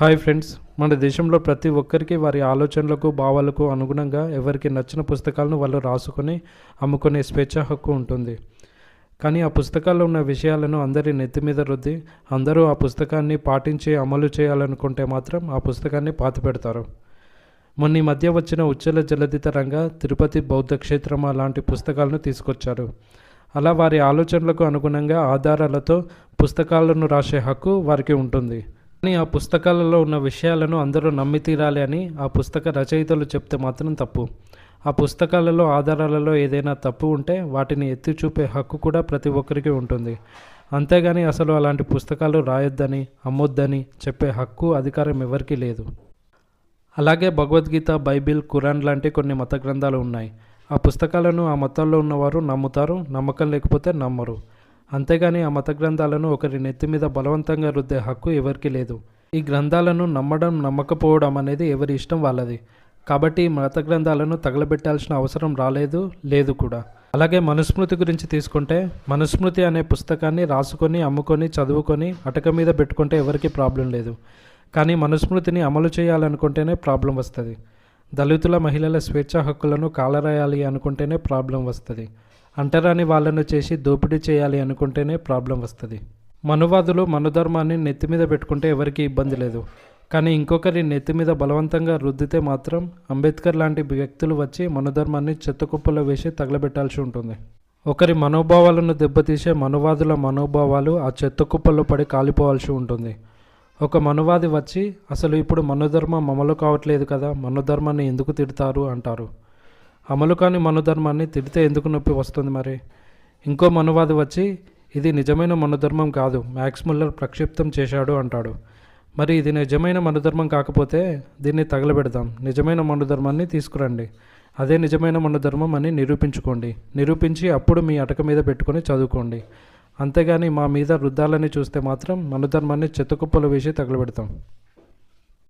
Hi friends మన దేశంలో ప్రతి ఒక్కరికి వారి ఆలోచనలకు భావాలకు అనుగుణంగా ఎవరికి నచ్చిన పుస్తకాలను వాళ్ళు రాసుకొని అమ్ముకునే స్వేచ్ఛ హక్కు ఉంటుంది. కానీ ఆ పుస్తకాల్లో ఉన్న విషయాలను అందరి నెత్తి మీద రుద్ది అందరూ ఆ పుస్తకాన్ని పాటించి అమలు చేయాలనుకుంటే మాత్రం ఆ పుస్తకాన్ని పాతిపెడతారు మొన్న ఈ మధ్య వచ్చిన ఉచ్చల జలధితరంగా తిరుపతి బౌద్ధ క్షేత్రం లాంటి పుస్తకాలను తీసుకొచ్చారు. అలా వారి ఆలోచనలకు అనుగుణంగా ఆధారాలతో పుస్తకాలను రాసే హక్కు వారికి ఉంటుంది. కానీ ఆ పుస్తకాలలో ఉన్న విషయాలను అందరూ నమ్మి తీరాలి అని ఆ పుస్తక రచయితలు చెప్తే మాత్రం తప్పు. ఆ పుస్తకాలలో ఆధారాలలో ఏదైనా తప్పు ఉంటే వాటిని ఎత్తి చూపే హక్కు కూడా ప్రతి ఒక్కరికి ఉంటుంది. అంతేగాని అసలు అలాంటి పుస్తకాలు రాయొద్దని అమ్మొద్దని చెప్పే హక్కు అధికారం ఎవరికీ లేదు. అలాగే భగవద్గీత బైబిల్ ఖురాన్ లాంటి కొన్ని మత గ్రంథాలు ఉన్నాయి. ఆ పుస్తకాలను ఆ మతాల్లో ఉన్నవారు నమ్ముతారు నమ్మకం లేకపోతే నమ్మరు. అంతేగాని ఆ మత గ్రంథాలను ఒకరి నెత్తి మీద బలవంతంగా రుద్దే హక్కు ఎవరికీ లేదు. ఈ గ్రంథాలను నమ్మడం నమ్మకపోవడం అనేది ఎవరి ఇష్టం వాళ్ళది. కాబట్టి మత గ్రంథాలను తగలబెట్టాల్సిన అవసరం రాలేదు లేదు కూడా. అలాగే మనుస్మృతి గురించి తీసుకుంటే మనుస్మృతి అనే పుస్తకాన్ని రాసుకొని అమ్ముకొని చదువుకొని అటక మీద పెట్టుకుంటే ఎవరికీ ప్రాబ్లం లేదు. కానీ మనుస్మృతిని అమలు చేయాలనుకుంటేనే ప్రాబ్లం వస్తుంది. దళితుల మహిళల స్వేచ్ఛ హక్కులను కాలరాయాలి అనుకుంటేనే ప్రాబ్లం వస్తుంది. అంటరాని వాళ్ళను చేసి దోపిడీ చేయాలి అనుకుంటేనే ప్రాబ్లం వస్తుంది. మనువాదులు మనుధర్మాన్ని నెత్తి మీద పెట్టుకుంటే ఎవరికీ ఇబ్బంది లేదు. కానీ ఇంకొకరి నెత్తి మీద బలవంతంగా రుద్దితే మాత్రం అంబేద్కర్ లాంటి వ్యక్తులు వచ్చి మనుధర్మాన్ని చెత్తకుప్పలో వేసి తగలబెట్టాల్సి ఉంటుంది. ఒకరి మనోభావాలను దెబ్బతీసే మనువాదుల మనోభావాలు ఆ చెత్తకుప్పల్లో పడి కాలిపోవాల్సి ఉంటుంది. ఒక మనువాది వచ్చి అసలు ఇప్పుడు మనుధర్మం అమలు కావట్లేదు కదా మనుధర్మాన్ని ఎందుకు తిడతారు? అంటారు. అమలు కాని మనుధర్మాన్ని తిడితే ఎందుకు నొప్పి వస్తుంది మరి? ఇంకో మనువాది వచ్చి ఇది నిజమైన మనుధర్మం కాదు మ్యాక్స్ ముల్లర్ ప్రక్షిప్తం చేశాడు అంటాడు. మరి ఇది నిజమైన మనుధర్మం కాకపోతే దీన్ని తగలబెడదాం నిజమైన మనుధర్మాన్ని తీసుకురండి. అదే నిజమైన మనుధర్మం అని నిరూపించుకోండి. నిరూపించి అప్పుడు మీ అటక మీద పెట్టుకొని చదువుకోండి. అంతేగాని మా మీద రుద్దాలని చూస్తే మాత్రం మనుధర్మాన్ని చెత్తకుప్పలు వేసి తగలబెడతాం.